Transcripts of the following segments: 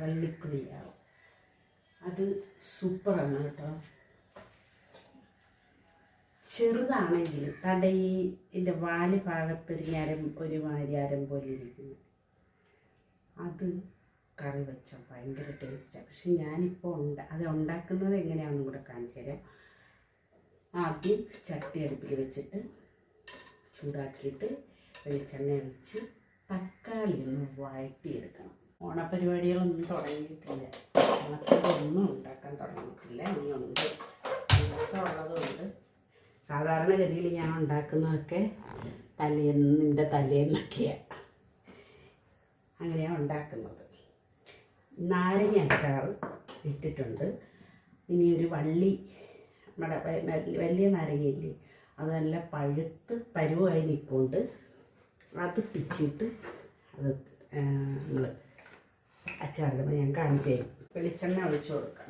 വള്ളിക്കുഴി ചാള അത് സൂപ്പറാണ് കേട്ടോ. ചെറുതാണെങ്കിൽ തടയിന്റെ വാൽ ഭാഗത്തൊരു ഞരം ഒരു മാരിയാരം പോലെ ഇരിക്കുന്നു അത് കറി വെച്ചോ ഭയങ്കര ടേസ്റ്റാണ് പക്ഷെ ഞാനിപ്പോൾ ഉണ്ട അത് ഉണ്ടാക്കുന്നത് എങ്ങനെയാണെന്നും കൂടെ കാണിച്ചു തരാം. ആദ്യം ചട്ടി അടുപ്പിൽ വെച്ചിട്ട് ചൂടാക്കിയിട്ട് വെളിച്ചെണ്ണ ഒഴിച്ച് തക്കാളി ഒന്ന് വഴറ്റിയെടുക്കണം. ഓണപരിപാടികളൊന്നും തുടങ്ങിയിട്ടില്ല. ഓണത്തിലൊന്നും ഉണ്ടാക്കാൻ തുടങ്ങിയിട്ടില്ല. ഇനിയുണ്ട്. ദിവസമുള്ളതുകൊണ്ട് സാധാരണഗതിയിൽ ഞാൻ ഉണ്ടാക്കുന്നതൊക്കെ തലേന്നിന്റെ തലേന്നൊക്കെയാണ് അങ്ങനെയാണ് ഉണ്ടാക്കുന്നത്. നാരങ്ങ അച്ചാർ ഇട്ടിട്ടുണ്ട്. ഇനി ഒരു വള്ളി നമ്മുടെ വലിയ നാരങ്ങയില്ലേ അത് നല്ല പഴുത്ത് പരുവായി നിൽപ്പുണ്ട്. അത് പിച്ചിട്ട് അത് നമ്മൾ അച്ചാറിടുമ്പോൾ ഞാൻ കാണിച്ചു തരും. വെളിച്ചെണ്ണ ഒഴിച്ചു കൊടുക്കണം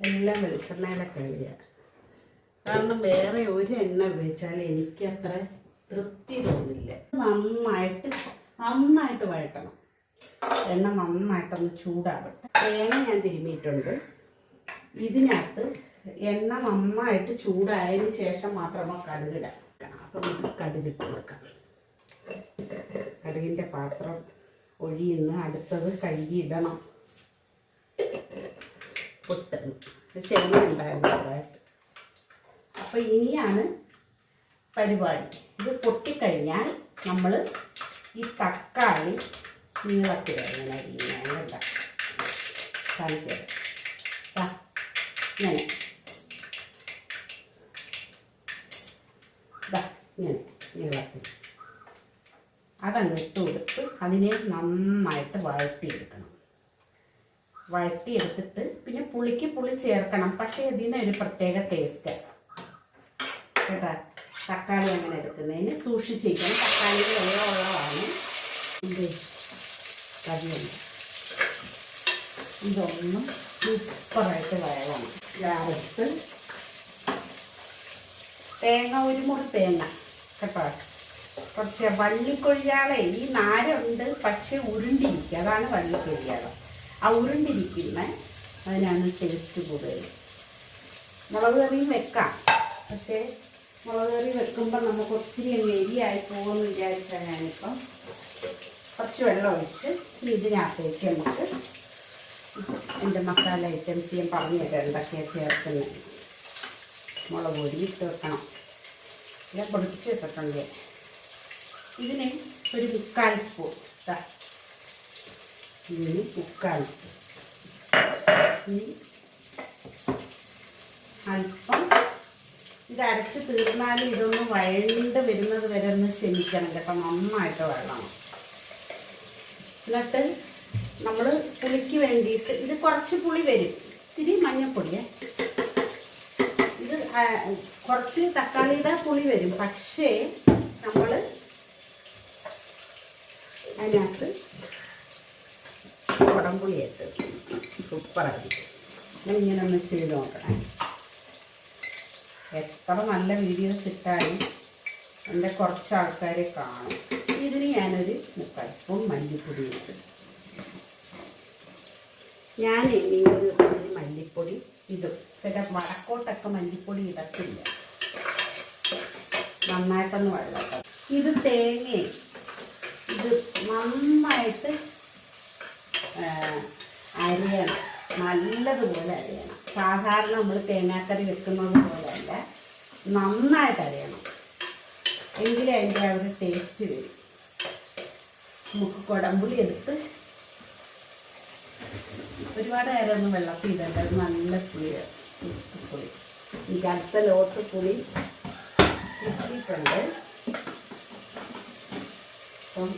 എല്ലാം വെളിച്ചെണ്ണയിലെ കളിയാണ് കാരണം വേറെ ഒരു എണ്ണ ഉപയോഗിച്ചാൽ എനിക്ക് അത്ര തൃപ്തി തോന്നില്ല. നന്നായിട്ട് നന്നായിട്ട് വഴട്ടണം എണ്ണ നന്നായിട്ടൊന്ന് ചൂടാവട്ടെ. തേങ്ങ ഞാൻ തിരുമിയിട്ടുണ്ട്. ഇതിനകത്ത് എണ്ണ നന്നായിട്ട് ചൂടായതിന് ശേഷം മാത്രമേ കടുകിടാം. അപ്പം നമുക്ക് കടുകിട്ട് കൊടുക്കാം. കടുകിന്റെ പാത്രം ഒഴിയുന്ന. അടുത്തത് കഴുകിയിടണം പൊട്ടുന്നു ചെമ്മ ഉണ്ടായിരുന്നു അപ്പോൾ ഇനിയാണ് പരിപാടി. ഇത് പൊട്ടിക്കഴിഞ്ഞാൽ നമ്മൾ ഈ തക്കാളി നീളത്തിൽ ഇങ്ങനെ അരിയുന്ന ദാ, ഇങ്ങനെ. ഇങ്ങനെ നീളത്തിൽ. അതങ്ങ് ഇട്ട് കൊടുത്ത് അതിനെ നന്നായിട്ട് വഴട്ടിയെടുക്കണം വഴട്ടിയെടുത്തിട്ട് പിന്നെ പുളിക്ക് പുളി ചേർക്കണം. പക്ഷേ ഇതിനൊരു പ്രത്യേക ടേസ്റ്റാണ് കേട്ടാ? തക്കാളി അങ്ങനെ എടുക്കുന്നതിന് സൂക്ഷിച്ചിരിക്കണം. തക്കാളി വെള്ളമുള്ളതാണ്. ഇത് കറിയുണ്ട്. ഇതൊന്നും സൂപ്പറായിട്ട് വേണം ഞാനെടുത്ത് തേങ്ങ ഒരു മുറി തേങ്ങ. കേട്ടോ? കുറച്ച് വള്ളിക്കൊഴിയാളെ ഈ നാരുണ്ട് പക്ഷെ ഉരുണ്ടിരിക്കുക അതാണ് വള്ളിക്കൊഴിയാള. ആ ഉരുണ്ടിരിക്കുന്ന അതിനാണ് ടേസ്റ്റ് കൂടുതൽ മുളക് കറിയും വെക്കാം. പക്ഷേ മുളക് കറി വെക്കുമ്പോൾ നമുക്ക് ഒത്തിരി എരിയായി പോകുമെന്ന് വിചാരിച്ചാൽ ഞാനിപ്പം കുറച്ച് വെള്ളം ഒഴിച്ച് ഇതിനകത്തേക്ക് നമുക്ക് എന്റെ മസാല ഐറ്റംസ് ഞാൻ പറഞ്ഞു തരാം. എന്തൊക്കെയാണ് ചേർക്കുന്നത് മുളക് പൊടി ഇട്ട് വെക്കണം. ഞാൻ പൊടിച്ച് വെച്ചിട്ടുണ്ട്. ഇതിന് ഒരു മുക്കാൽ സ്പൂൺ. ഇതിന് മുക്കാൽ അല്പം ഇത് അരച്ച് തീർന്നാലും ഇതൊന്ന് വഴണ്ട് വരുന്നത് വരെ ഒന്ന് ക്ഷമിക്കണം കേട്ടോ. നന്നായിട്ട് വഴണം എന്നിട്ട് നമ്മൾ പുളിക്ക് വേണ്ടിയിട്ട് ഇത് കുറച്ച് പുളി വരും. ഇത്തിരി മഞ്ഞപ്പൊടിയേ. ഇത് കുറച്ച് തക്കാളിയുടെ പുളി വരും. പക്ഷേ നമ്മൾ അതിനകത്ത് കുടംപുളി ഇട്ട് സൂപ്പറായിരിക്കും. ഇങ്ങനെ ഒന്ന് ചെയ്ത് നോക്കണേ? എത്ര നല്ല വീഡിയോസ് ഇട്ടാലും എന്റെ കുറച്ച് ആൾക്കാരെ കാണും. ഇതിന് ഞാനൊരു സ്പൂൺ മല്ലിപ്പൊടി ഇട്ട്. ഞാൻ ഇനിയൊരു മല്ലിപ്പൊടി ഇടും. പിന്നെ വടക്കോട്ടൊക്കെ മല്ലിപ്പൊടി ഇടത്തില്ല. നന്നായിട്ടൊന്ന് വെള്ളം ഇത് തേങ്ങ ഇത് നന്നായിട്ട് അരിയണം. നല്ലതുപോലെ അരിയണം. സാധാരണ നമ്മൾ തേങ്ങാക്കറി വെക്കുന്നത് പോലെയല്ല. നന്നായിട്ട് അരിയണം. എങ്കിലേ അതിന്റെ ഒരു ടേസ്റ്റ് വരും. നമുക്ക് കുടംപുളി എടുത്ത് ഒരുപാട് നേരം ഒന്നും വെള്ളത്തിൽ ഇടണ്ട. നല്ല പുളി പുളി എനിക്ക് അടുത്ത ലോട്ട് പുളി കിട്ടിയിട്ടുണ്ട്. അപ്പം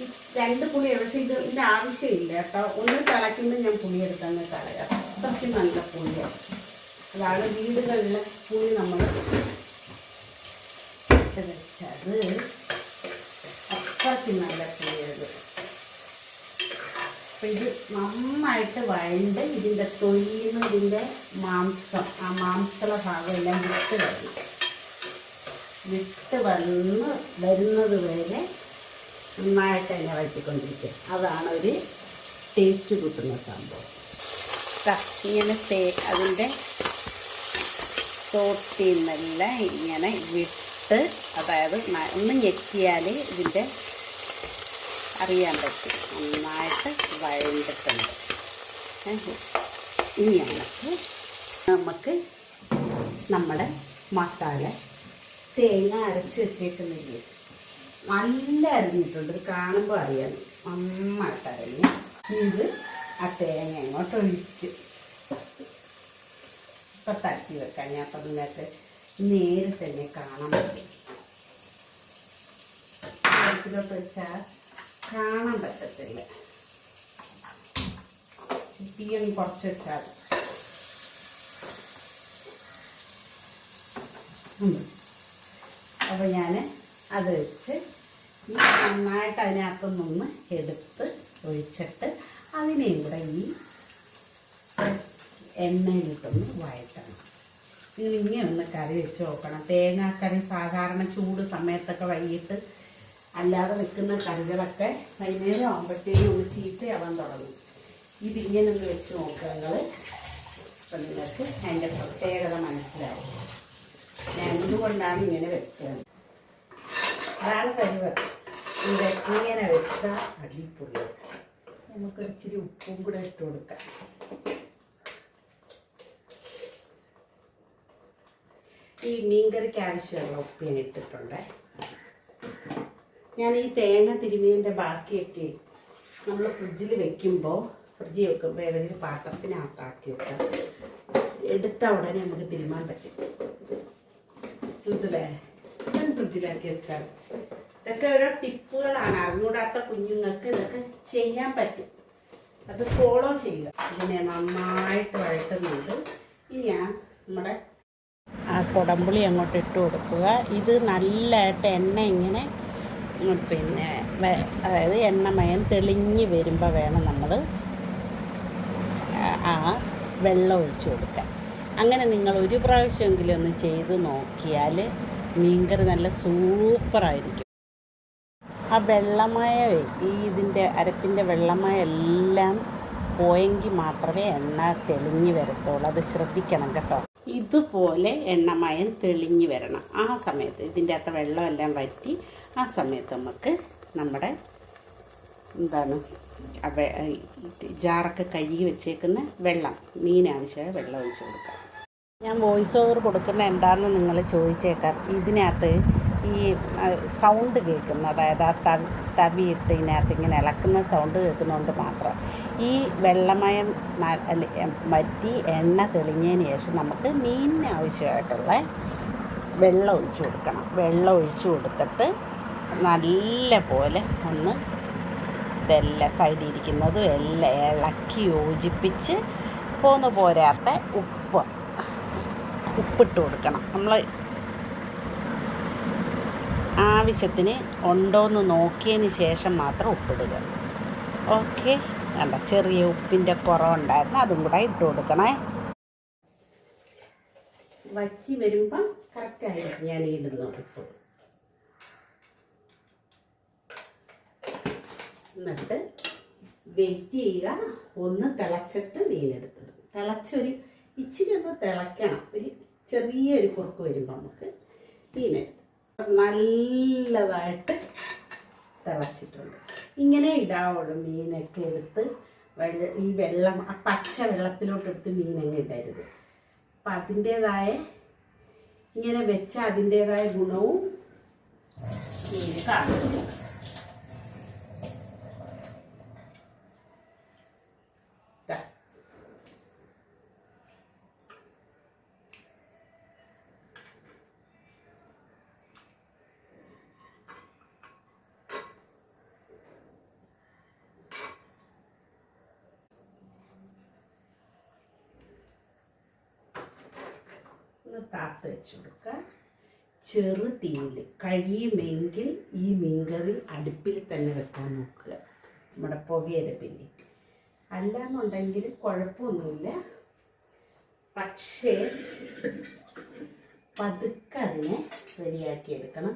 ഈ രണ്ട് പുളി പക്ഷെ ഇത് ഇതിന്റെ ആവശ്യമില്ല കേട്ടോ. ഒന്ന് തിളയ്ക്കുമ്പോൾ ഞാൻ പുളി എടുത്തങ്ങ് കളയാം. അത്രയ്ക്ക് നല്ല പുളിയാണ് അതാണ് വീടുകളിലെ പുളി നമ്മൾ വെച്ചത്. അത്രയ്ക്ക് നല്ല പുളിയത് അപ്പം ഇത് നന്നായിട്ട് വഴണ്ട് ഇതിന്റെ തൊലിന്ന് ഇതിന്റെ മാംസം ആ മാംസള ഭാഗം എല്ലാം വിട്ട് വരണം വിട്ട് വന്ന് വരുന്നത് വരെ നന്നായിട്ട് അതിനെ വഴറ്റിക്കൊണ്ടിരിക്കുക. അതാണ് ഒരു ടേസ്റ്റ് കിട്ടുന്ന സംഭവം. ഇങ്ങനെ തേ അതിന്റെ തോട്ടിൽ നിന്നെല്ലാം ഇങ്ങനെ വിട്ട് അതായത് ഒന്ന് ഞെക്കിയാൽ ഇതിന്റെ അറിയാൻ പറ്റും. നന്നായിട്ട് വഴണ്ടിട്ടുണ്ട്. ഇനി നമുക്ക് നമുക്ക് നമ്മുടെ മസാല തേങ്ങ അരച്ച് വെച്ചേക്കുന്നില്ലേ നല്ല അരിഞ്ഞിട്ടുണ്ട്. ഇത് കാണുമ്പോൾ അറിയാം നന്നായിട്ട് അരിഞ്ഞ് ഇത് ആ തേങ്ങ അങ്ങോട്ട് ഒഴിക്കും ഇപ്പം തട്ടി വെക്കാം. ഞാൻ അപ്പം നേരത്തെ നേരിൽ തന്നെ കാണാൻ പറ്റും. വെച്ചാൽ കാണാൻ പറ്റത്തില്ല. തീയണി കുറച്ച് വെച്ചാൽ അപ്പോൾ ഞാൻ അത് വെച്ച് നന്നായിട്ട് അതിനകത്തുനിന്ന് എടുത്ത് ഒഴിച്ചിട്ട് അതിനെയും കൂടെ ഈ എണ്ണയിലിട്ടൊന്ന് വഴറ്റണം. നിങ്ങൾ ഇങ്ങനെ ഒന്ന് കറി വെച്ച് നോക്കണം. തേങ്ങാക്കറി സാധാരണ ചൂട് സമയത്തൊക്കെ വൈകിട്ട് അല്ലാതെ വെക്കുന്ന കറികളൊക്കെ വൈകുന്നേരം ആകുമ്പോഴത്തേക്കും ഒന്ന് ചീത്തയാവാൻ തുടങ്ങും. ഇതിങ്ങനെ ഒന്ന് വെച്ച് നോക്കുക നിങ്ങൾ അപ്പം നിങ്ങൾക്ക് അതിന്റെ പ്രത്യേകത മനസ്സിലാവും. ഞാൻ എന്തുകൊണ്ടാണ് ഇങ്ങനെ വെച്ചത്? അതാണ് പരിവ് ഇത് ഇങ്ങനെ വെച്ചാൽ അടിപൊളി നമുക്കൊരിച്ചിരി ഉപ്പും കൂടെ ഇട്ട് കൊടുക്കാം. ഈ മീൻകറിക്ക് ആവശ്യമുള്ള ഉപ്പ് ഞാൻ ഇട്ടിട്ടുണ്ട്. ഞാൻ ഈ തേങ്ങ തിരുമീന്റെ ബാക്കിയൊക്കെ നമ്മൾ ഫ്രിഡ്ജിൽ വെക്കുമ്പോൾ ഫ്രിഡ്ജിൽ വെക്കുമ്പോൾ ഏതെങ്കിലും പാത്രത്തിനകത്താക്കി വെച്ചാൽ എടുത്ത ഉടനെ നമുക്ക് തിരുമാൻ പറ്റും. മനസ്സിലായേ? ഫ്രിഡ്ജിലാക്കി വെച്ചാൽ ഇതൊക്കെ ഓരോ ടിപ്പുകളാണ്. അറിഞ്ഞൂടാത്ത കുഞ്ഞുങ്ങൾക്ക് ഇതൊക്കെ ചെയ്യാൻ പറ്റും. അത് ഫോളോ ചെയ്യുക. ഇതിനെ നന്നായിട്ട് വഴറ്റുന്നുണ്ട്. ഇനി ഞാൻ നമ്മുടെ ആ കുടമ്പുളി അങ്ങോട്ട് ഇട്ട് കൊടുക്കുക. ഇത് നല്ലതായിട്ട് എണ്ണ ഇങ്ങനെ പിന്നെ അതായത് എണ്ണമയം തെളിഞ്ഞ് വരുമ്പോൾ വേണം നമ്മൾ ആ വെള്ളം ഒഴിച്ചു കൊടുക്കാൻ. അങ്ങനെ നിങ്ങൾ ഒരു പ്രാവശ്യമെങ്കിലും ഒന്ന് ചെയ്ത് നോക്കിയാൽ മീൻകറി നല്ല സൂപ്പറായിരിക്കും. ആ വെള്ളമയമേ ഈ ഇതിന്റെ അരപ്പിന്റെ വെള്ളമായ എല്ലാം പോയെങ്കിൽ മാത്രമേ എണ്ണ തെളിഞ്ഞ് വരത്തുള്ളൂ. അത് ശ്രദ്ധിക്കണം കേട്ടോ. ഇതുപോലെ എണ്ണമയം തെളിഞ്ഞ് വരണം. ആ സമയത്ത് ഇതിന്റെ അകത്ത് വെള്ളമെല്ലാം വറ്റി ആ സമയത്ത് നമുക്ക് നമ്മുടെ എന്താണ് ജാറൊക്കെ കഴുകി വെച്ചേക്കുന്ന വെള്ളം മീൻ ആവശ്യമായ വെള്ളം ഒഴിച്ച് കൊടുക്കാം. ഞാൻ വോയിസ് ഓവർ കൊടുക്കുന്ന എന്താണെന്ന് നിങ്ങൾ ചോദിച്ചേക്കാം. ഇതിനകത്ത് ഈ സൗണ്ട് കേൾക്കുന്ന അതായത് ആ തവി തവിയിട്ട് ഇതിനകത്ത് ഇങ്ങനെ ഇളക്കുന്ന സൗണ്ട് കേൾക്കുന്നതുകൊണ്ട് മാത്രം. ഈ വെള്ളമയം വറ്റി എണ്ണ തെളിഞ്ഞതിന് ശേഷം നമുക്ക് മീനിന് ആവശ്യമായിട്ടുള്ള വെള്ളം ഒഴിച്ചു കൊടുക്കണം. വെള്ളം ഒഴിച്ചു കൊടുത്തിട്ട് നല്ല പോലെ ഒന്ന് ഇതെല്ലാം സൈഡിൽ ഇരിക്കുന്നതും എല്ലാം ഇളക്കി യോജിപ്പിച്ച് പോന്നു പോരാത്ത ഉപ്പ്. ഉപ്പിട്ട് കൊടുക്കണം. നമ്മൾ ആവശ്യത്തിന് ഉണ്ടോയെന്ന് നോക്കിയതിന് ശേഷം മാത്രം ഉപ്പിടുക. ഓക്കെ? വേണ്ട ചെറിയ ഉപ്പിന്റെ കുറവുണ്ടായിരുന്നു അതും കൂടെ ഇട്ട് കൊടുക്കണേ. വറ്റി വരുമ്പം കറക്റ്റായിട്ട് ഞാൻ ഇടുന്നു ഉപ്പ്. എന്നിട്ട് വെയിറ്റ് ചെയ്യുക. ഒന്ന് തിളച്ചിട്ട് മീനെടുത്തിടും തിളച്ചൊരു ഇച്ചിരി ഒന്ന് തിളയ്ക്കണം. ഒരു ചെറിയൊരു കുറുക്ക് വരുമ്പോൾ നമുക്ക് മീനെടുത്ത് നല്ലതായിട്ട് തിളച്ചിട്ടുണ്ട്. ഇങ്ങനെ ഇടാവുള്ളൂ മീനൊക്കെ എടുത്ത് വെള്ള ഈ വെള്ളം ആ പച്ച വെള്ളത്തിലോട്ട് എടുത്ത് മീനങ്ങ് ഇടരുത്. അപ്പം അതിന്റേതായ ഇങ്ങനെ വെച്ച അതിന്റേതായ ഗുണവും മീന് കാണുന്നു ഒന്ന് താത്ത് വെച്ച് കൊടുക്കുക ചെറു തീയിൽ കഴിയുമെങ്കിൽ ഈ മീൻകറി അടുപ്പിൽ തന്നെ വെക്കാൻ നോക്കുക. നമ്മുടെ പുകയടുപ്പില്ലേ അല്ലാന്നുണ്ടെങ്കിൽ കുഴപ്പമൊന്നുമില്ല. പക്ഷേ പതുക്കെ അതിനെ റെഡിയാക്കി എടുക്കണം.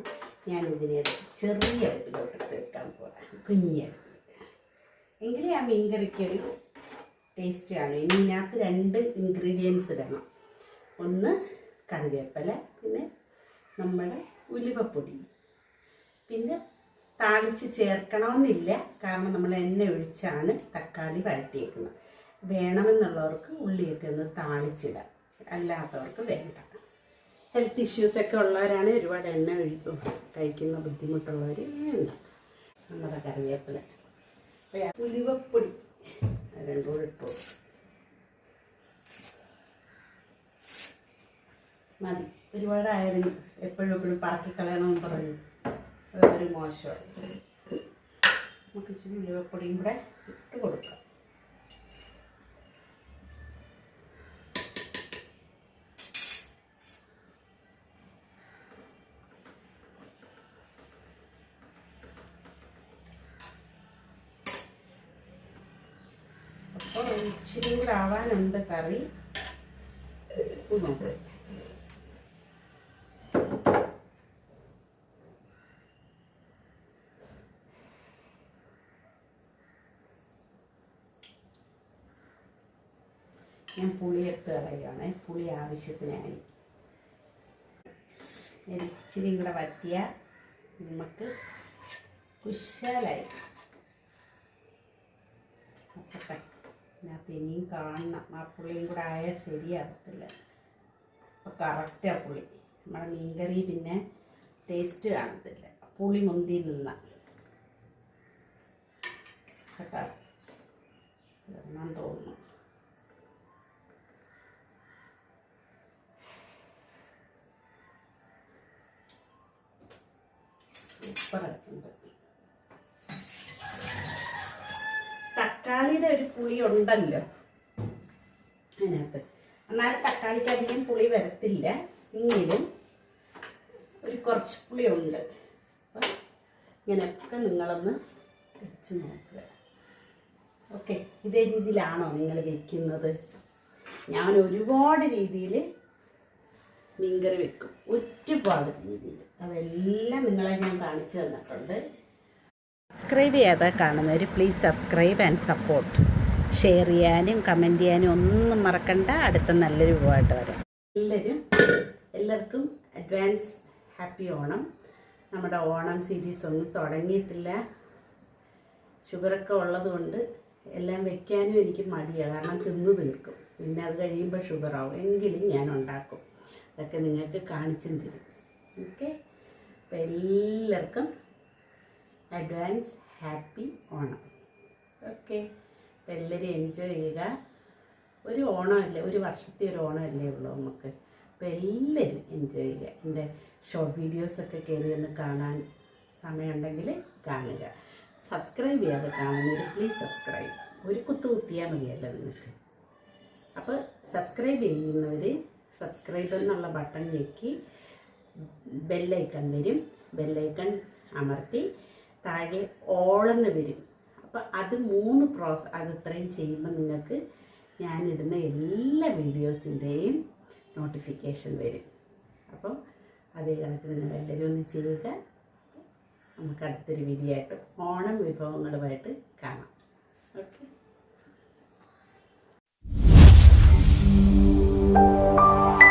ഞാൻ ഇതിനെ ചെറിയ അടുപ്പിലോട്ട് വെക്കാൻ പോകാം കുഞ്ഞ് എങ്കിലേ ആ മീൻകറിക്കൊരു ടേസ്റ്റ് ആണ് ഇനി ഇതിനകത്ത് രണ്ട് ഇൻഗ്രീഡിയൻസ് ഇടണം. ഒന്ന് കറിവേപ്പില പിന്നെ നമ്മുടെ ഉലുവപ്പൊടി. പിന്നെ താളിച്ച് ചേർക്കണമെന്നില്ല. കാരണം നമ്മൾ എണ്ണ ഒഴിച്ചാണ് തക്കാളി വഴട്ടിയേക്കുന്നത് വേണമെന്നുള്ളവർക്ക് ഉള്ളിയൊക്കെ ഒന്ന് താളിച്ചിടാം. അല്ലാത്തവർക്ക് വേണ്ട. ഹെൽത്ത് ഇഷ്യൂസ് ഒക്കെ ഉള്ളവരാണ് ഒരുപാട് എണ്ണ ഒഴിക്കും കഴിക്കുന്ന ബുദ്ധിമുട്ടുള്ളവർ വേണ്ട നമ്മുടെ കറിവേപ്പില. ഉലുവപ്പൊടി. അത് രണ്ടും കൂടെ ഇട്ടു. മതി. ഒരുപാടായാലും എപ്പോഴും എപ്പോഴും പറക്കി കളയണമെന്ന് പറഞ്ഞു ഒരു മോശമാണ്. നമുക്ക് ഇച്ചിരി ഉലുവപ്പൊടിയും കൂടെ ഇട്ട് കൊടുക്കാം. അപ്പോൾ ഇച്ചിരി കൂടെ ആവാനുണ്ട് കറി. നോക്കാം ഞാൻ പുളിയെടുത്ത് കളയുകയാണ് പുളി ആവശ്യത്തിനായി. ഇച്ചിരി കൂടെ വറ്റിയ നമുക്ക് കുശാലായി. നോക്കട്ടെ. ഇതിനകത്ത് ഇനിയും കാണണം. ആ പുളിയും കൂടെ ആയാൽ ശരിയാകത്തില്ല അപ്പോൾ കറക്റ്റാ പുളി. നമ്മുടെ മീൻകറി പിന്നെ ടേസ്റ്റ് കാണത്തില്ല. പുളി മുന്തി നിന്ന. കേട്ടോ? തോന്നുന്നു. സൂപ്പറായിട്ടുണ്ട് തക്കാളിയുടെ ഒരു പുളി ഉണ്ടല്ലോ അതിനകത്ത്. എന്നാൽ തക്കാളിക്ക് അധികം പുളി വരത്തില്ല. എങ്കിലും ഒരു കുറച്ച് പുളി ഉണ്ട്. അപ്പം ഇങ്ങനെയൊക്കെ നിങ്ങളൊന്ന് വെച്ച് നോക്കുക. ഓക്കെ ഇതേ രീതിയിലാണോ നിങ്ങൾ വെക്കുന്നത്? ഞാൻ ഒരുപാട് രീതിയിൽ മീൻകറി വെക്കും. ഒരുപാട് രീതിയിൽ. അതെല്ലാം നിങ്ങളെ ഞാൻ കാണിച്ചു തന്നിട്ടുണ്ട്. സബ്സ്ക്രൈബ് ചെയ്യാതെ കാണുന്നവർ please subscribe and support share ചെയ്യാനും കമന്റ് ചെയ്യാനും ഒന്നും മറക്കണ്ട. അടുത്ത നല്ലൊരു വിഭവമായിട്ട് വരാം. എല്ലാവരും എല്ലാവർക്കും അഡ്വാൻസ് ഹാപ്പി ഓണം. നമ്മുടെ ഓണം സീരീസ് ഒന്നും തുടങ്ങിയിട്ടില്ല. ഷുഗറൊക്കെ ഉള്ളതുകൊണ്ട് എല്ലാം വെക്കാനും എനിക്ക് മടിയാണ് കാരണം തിന്നു തീർക്കും. പിന്നെ അത് കഴിയുമ്പോൾ ഷുഗറാവും എങ്കിലും ഞാൻ ഉണ്ടാക്കും. അതൊക്കെ നിങ്ങൾക്ക് കാണിച്ചു തരും ഓക്കെ അപ്പം എല്ലാവർക്കും അഡ്വാൻസ് ഹാപ്പി ഓണം. ഓക്കെ അപ്പം എല്ലാവരും എൻജോയ് ചെയ്യുക. ഒരു ഓണമല്ലേ? ഒരു വർഷത്തെ ഒരു ഓണമല്ലേ ഉള്ളൂ നമുക്ക്. അപ്പോൾ എല്ലാവരും എൻജോയ് ചെയ്യുക. എന്റെ ഷോർട്ട് വീഡിയോസൊക്കെ കയറി ഒന്ന് കാണാൻ സമയമുണ്ടെങ്കിൽ കാണുക. സബ്സ്ക്രൈബ് ചെയ്യാതെ കാണുന്നവർ പ്ലീസ് സബ്സ്ക്രൈബ് ഒരു കുത്തു കുത്തിയാൽ മതിയല്ലോ നിങ്ങൾക്ക്. അപ്പോൾ സബ്സ്ക്രൈബ് ചെയ്യുന്നവർ സബ്സ്ക്രൈബ് എന്നുള്ള ബട്ടൺ ഞെക്കി ബെല്ലൈക്കൺ വരും. ബെല്ലൈക്കൺ അമർത്തി താഴെ ഓളെന്ന് വരും. അപ്പോൾ അത് മൂന്ന് പ്രോസ അത് ഇത്രയും ചെയ്യുമ്പോൾ നിങ്ങൾക്ക് ഞാനിടുന്ന എല്ലാ വീഡിയോസിന്റെയും നോട്ടിഫിക്കേഷൻ വരും. അപ്പോൾ അതേ കണക്ക് നിങ്ങൾ എല്ലാവരും ഒന്ന് ചെയ്യുക. നമുക്ക് അടുത്തൊരു വീഡിയോ ആയിട്ട് ഓണം വിഭവങ്ങളുമായിട്ട് കാണാം. ഓക്കെ. Thank you.